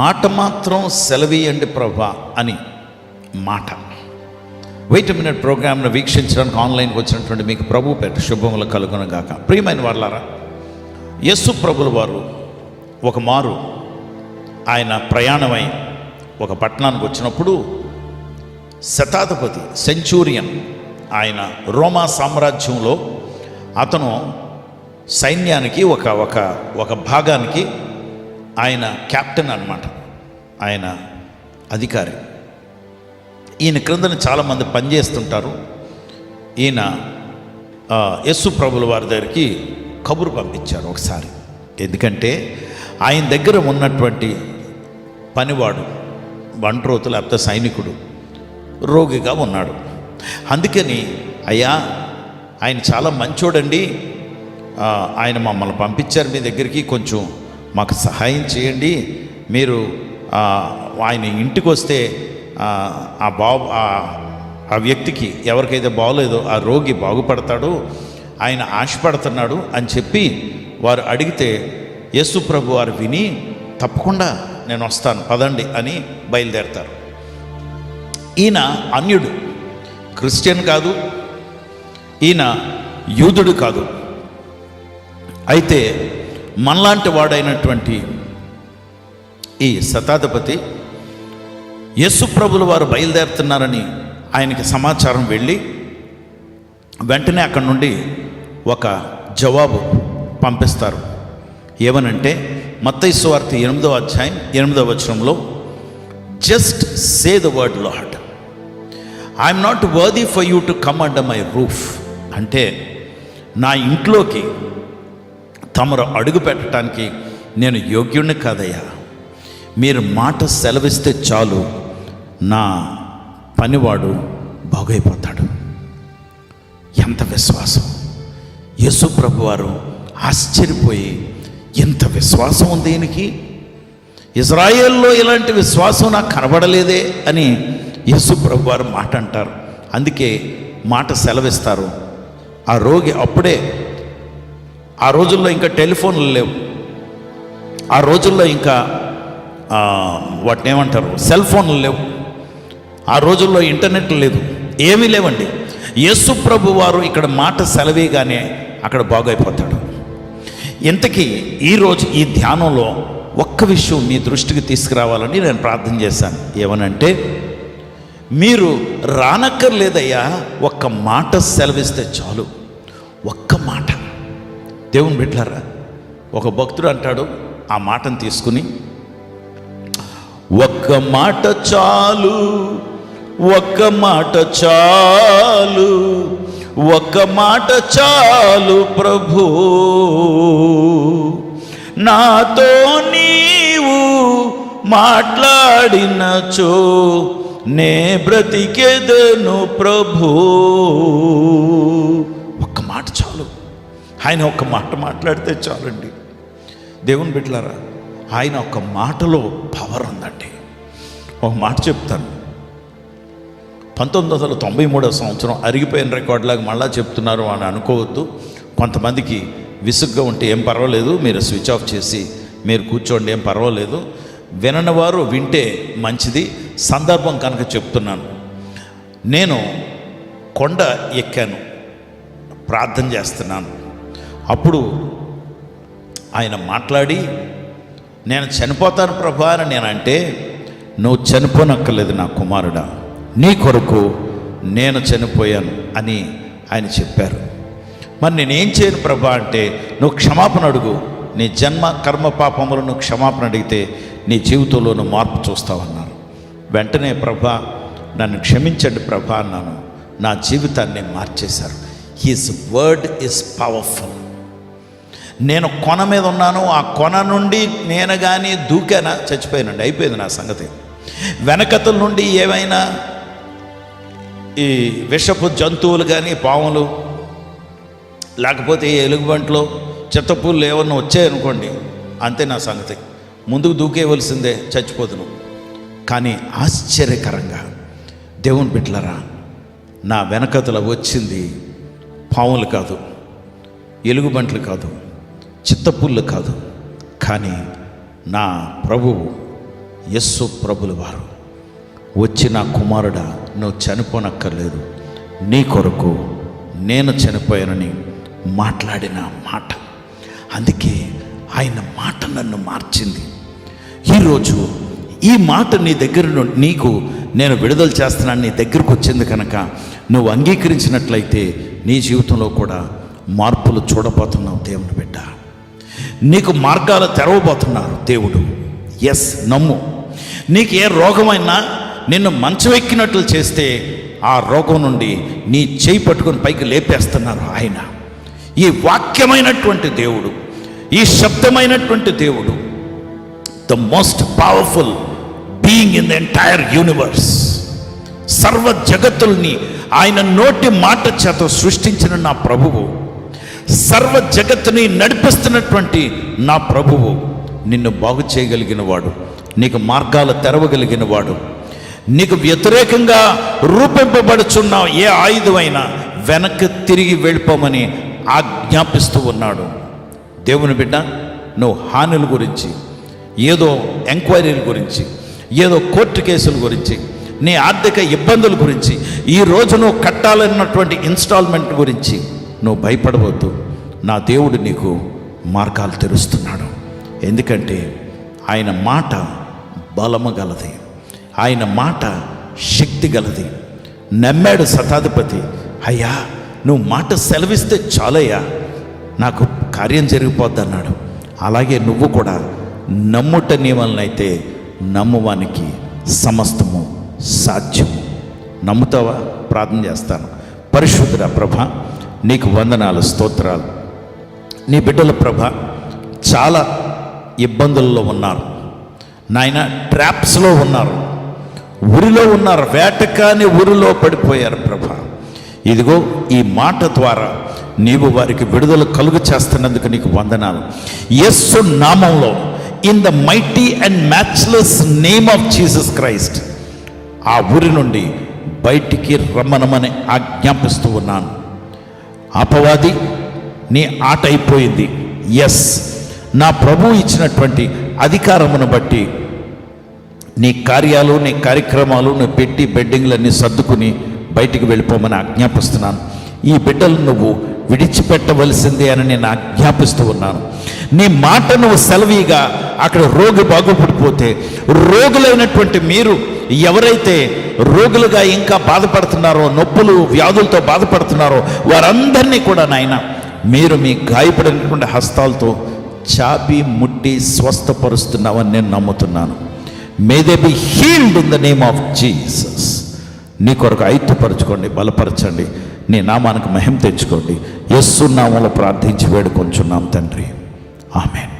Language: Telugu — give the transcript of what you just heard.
మాట మాత్రం సెలవీయండి ప్రభా అని మాట. వెయిట్ మినిట్ ప్రోగ్రామ్ను వీక్షించడానికి ఆన్లైన్కి వచ్చినటువంటి మీకు ప్రభు పేట శుభములు కలుగునగాక ప్రియమైన వాళ్ళారా యస్సు ప్రభుల వారు ఒక మారు ఆయన ప్రయాణమై ఒక పట్టణానికి వచ్చినప్పుడు శతాధిపతి సెంచూరియన్ ఆయన రోమా సామ్రాజ్యంలో అతను సైన్యానికి ఒక ఒక ఒక భాగానికి ఆయన కెప్టెన్ అన్నమాట. ఆయన అధికారి. ఈయన క్రిందన చాలామంది పనిచేస్తుంటారు. ఈయన యస్సు ప్రభుల వారి దగ్గరికి కబురు పంపించారు ఒకసారి. ఎందుకంటే ఆయన దగ్గర ఉన్నటువంటి పనివాడు బంట్రోతు లేకపోతే సైనికుడు రోగిగా ఉన్నాడు. అందుకని అయ్యా ఆయన చాలా మంచోడండి. ఆయన మమ్మల్ని పంపించారు మీ దగ్గరికి కొంచెం మాకు సహాయం చేయండి. మీరు ఆయన ఇంటికి వస్తే ఆ, బాబు ఆ- ఆ వ్యక్తికి ఎవరికైతే బాగోలేదో ఆ రోగి బాగుపడతాడు ఆయన ఆశపడుతున్నాడు అని చెప్పి వారు అడిగితే యేసు ప్రభు వారు విని తప్పకుండా నేను వస్తాను పదండి అని బయలుదేరతారు. ఈయన అన్యుడు క్రిస్టియన్ కాదు ఈయన యూదుడు కాదు. అయితే మనలాంటి వాడైనటువంటి ఈ శతాధిపతి యస్సు ప్రభులు వారు బయలుదేరుతున్నారని ఆయనకి సమాచారం వెళ్ళి వెంటనే అక్కడి నుండి ఒక జవాబు పంపిస్తారు. ఏమనంటే మత్తైసు వార్త ఎనిమిదవ అధ్యాయం ఎనిమిదవ వచనంలో just say the word lord I'm not worthy for you to come under my roof అంటే నా ఇంట్లోకి తమరు అడుగు పెట్టడానికి నేను యోగ్యుణ్ణి కాదయ్యా. మీరు మాట సెలవిస్తే చాలు నా పనివాడు బాగైపోతాడు. ఎంత విశ్వాసం? యేసు వారు ఆశ్చర్యపోయి ఎంత విశ్వాసం ఉంది ఈయనకి? ఇజ్రాయేల్లో ఇలాంటి విశ్వాసం నాకు కనబడలేదే అని యేసు ప్రభువారు మాట అంటారు అందుకే మాట సెలవిస్తారు. ఆ రోగి అప్పుడే ఆ రోజుల్లో ఇంకా టెలిఫోన్లు లేవు. ఆ రోజుల్లో ఇంకా వాటిని ఏమంటారు? సెల్ ఫోన్లు లేవు. ఆ రోజుల్లో ఇంటర్నెట్ లేదు. ఏమీ లేవండి. యేసు ప్రభు వారు ఇక్కడ మాట సెలవేగానే అక్కడ బాగైపోతాడు. ఇంతకీ ఈరోజు ఈ ధ్యానంలో ఒక్క విషయం మీ దృష్టికి తీసుకురావాలని నేను ప్రార్థన చేశాను. ఏమనంటే మీరు రానక్కర్లేదయ్యా ఒక్క మాట సెలవిస్తే చాలు. ఒక్క మాట దేవుని బిడ్డారా ఒక భక్తుడు అంటాడు ఆ మాటను తీసుకుని ఒక్క మాట చాలు ఒక్క మాట చాలు ఒక్క మాట చాలు ప్రభు. నాతో నీవు మాట్లాడినచో నే బ్రతికెదను ప్రభు. ఆయన ఒక మాట మాట్లాడితే చాలండి. దేవుని బిడ్డలారా ఆయన ఒక మాటలో పవర్ ఉందండి. ఒక మాట చెప్తాను. పంతొమ్మిది వందల తొంభై మూడవ సంవత్సరం అరిగిపోయిన రికార్డులాగా మళ్ళా చెప్తున్నారు అని అనుకోవద్దు. కొంతమందికి విసుగ్గా ఉంటే ఏం పర్వాలేదు మీరు స్విచ్ ఆఫ్ చేసి మీరు కూర్చోండి ఏం పర్వాలేదు. వినని వారు వింటే మంచిది. సందర్భం కనుక చెప్తున్నాను. నేను కొండ ఎక్కాను. ప్రార్థన చేస్తున్నాను. అప్పుడు ఆయన మాట్లాడి నేను చనిపోతాను ప్రభా అని నేను అంటే నువ్వు చనిపోనక్కర్లేదు నా కుమారుడా నీ కొరకు నేను చనిపోయాను అని ఆయన చెప్పారు. మరి నేనేం చేయను ప్రభా అంటే నువ్వు క్షమాపణ అడుగు. నీ జన్మ కర్మ పాపములను క్షమాపణ అడిగితే నీ జీవితంలో నువ్వు మార్పు చూస్తావన్నారు వెంటనే ప్రభా నన్ను క్షమించండి ప్రభా అన్నాను. నా జీవితాన్ని మార్చేశారు. హీస్ వర్డ్ ఇస్ పవర్ఫుల్ నేను కొన మీద ఉన్నాను ఆ కొన నుండి నేను కానీ దూకానా? చచ్చిపోయానండి అయిపోయింది నా సంగతి. వెనకతల నుండి ఏమైనా ఈ విషపు జంతువులు కానీ పాములు లేకపోతే ఎలుగుబంట్లు ఎలుగుబంట్లో చిత్తపూలు ఏమన్నా వచ్చాయనుకోండి అంతే నా సంగతి. ముందుకు దూకేయవలసిందే చచ్చిపోతును కానీ ఆశ్చర్యకరంగా దేవుని బిడ్డలరా నా వెనకతల వచ్చింది పాములు కాదు ఎలుగుబంట్లు కాదు. చిత్తపుల్లు కాదు. కానీ నా ప్రభువు యస్సు ప్రభుల వారు. వచ్చి నా కుమారుడా నువ్వు చనిపోనక్కర్లేదు. నీ కొరకు నేను చనిపోయానని మాట్లాడిన మాట. అందుకే ఆయన మాట నన్ను మార్చింది. ఈరోజు ఈ మాట నీ దగ్గర నుండి నీకు నేను విడుదల చేస్తున్నాను నీ దగ్గరకు వచ్చింది కనుక నువ్వు అంగీకరించినట్లయితే నీ జీవితంలో కూడా మార్పులు చూడబోతున్నావు దేవుని బిడ్డ. నీకు మార్గాలు తెరవబోతున్నారు దేవుడు. ఎస్ నమ్ము. నీకు ఏ రోగమైనా నిన్ను మంచవెక్కినట్లు చేస్తే ఆ రోగం నుండి నీ చేయి పట్టుకొని పైకి లేపేస్తున్నారు ఆయన. ఈ వాక్యమైనటువంటి దేవుడు ఈ శబ్దమైనటువంటి దేవుడు the most powerful being in the entire universe సర్వ జగత్తుల్ని ఆయన నోటి మాట చేత సృష్టించిన నా ప్రభువు. సర్వ జగత్తుని నడిపిస్తున్నటువంటి నా ప్రభువు నిన్ను బాగు చేయగలిగిన వాడు నీకు మార్గాలు తెరవగలిగిన వాడు నీకు వ్యతిరేకంగా రూపింపబడుచున్న ఏ ఆయుధమైనా వెనక్కి తిరిగి వెళ్ళిపోమని ఆజ్ఞాపిస్తూ ఉన్నాడు. దేవుని బిడ్డ నువ్వు హానుల గురించి ఏదో ఎంక్వైరీల గురించి ఏదో కోర్టు కేసుల గురించి నీ ఆర్థిక ఇబ్బందుల గురించి ఈ రోజు నువ్వు కట్టాలన్నటువంటి ఇన్స్టాల్మెంట్ గురించి నువ్వు భయపడవద్దు. నా దేవుడు నీకు మార్గాలు తెరుస్తున్నాడు. ఎందుకంటే ఆయన మాట బలము గలది. ఆయన మాట శక్తి గలది. నమ్మాడు శతాధిపతి అయ్యా నువ్వు మాట సెలవిస్తే చాలయ్యా నాకు కార్యం జరిగిపోద్ది అన్నాడు అలాగే నువ్వు కూడా నమ్ముట నియమాలనైతే నమ్మువానికి సమస్తము సాధ్యము. నమ్ముతావా? ప్రార్థన చేస్తాను. పరిశుద్ధుడ ప్రభ నీకు వందనాలు స్తోత్రాలు. నీ బిడ్డల ప్రభ చాలా ఇబ్బందుల్లో ఉన్నారు. నాయన ట్రాప్స్లో ఉన్నారు. ఉరిలో ఉన్నారు. వేటకాని ఉరిలో పడిపోయారు ప్రభ. ఇదిగో ఈ మాట ద్వారా నీవు వారికి విడుదల కలుగు చేస్తున్నందుకు నీకు వందనాలు. యస్సు నామంలో in the mighty and matchless name of Jesus Christ ఆ ఊరి నుండి బయటికి రమ్మనమని ఆజ్ఞాపిస్తూ ఉన్నాను. అపవాది నీ ఆట అయిపోయింది. ఎస్ నా ప్రభు ఇచ్చినటువంటి అధికారమును బట్టి నీ కార్యాలు నీ కార్యక్రమాలు నువ్వు పెట్టి బెడ్డింగ్లన్నీ సర్దుకుని బయటికి వెళ్ళిపోమని ఆజ్ఞాపిస్తున్నాను. ఈ బిడ్డలు నువ్వు విడిచిపెట్టవలసిందే అని నేను ఆజ్ఞాపిస్తూ ఉన్నాను. నీ మాట నువ్వు సెలవీగా అక్కడ రోగి బాగుపడిపోతే రోగులైనటువంటి మీరు ఎవరైతే రోగులుగా ఇంకా బాధపడుతున్నారో నొప్పులు వ్యాధులతో బాధపడుతున్నారో వారందరినీ కూడా నాయన మీరు మీ గాయపడినటువంటి హస్తాలతో చాపి ముట్టి స్వస్థపరుస్తున్నామని నేను నమ్ముతున్నాను. May they be healed in the name of Jesus నీ కొరకు ఐక్యపరచుకోండి బలపరచండి. నీ నామానికి మహిమ తెచ్చుకోండి. యస్సు నామంలో ప్రార్థించి వేడుకొంచున్నాం తండ్రి. ఆమెన్.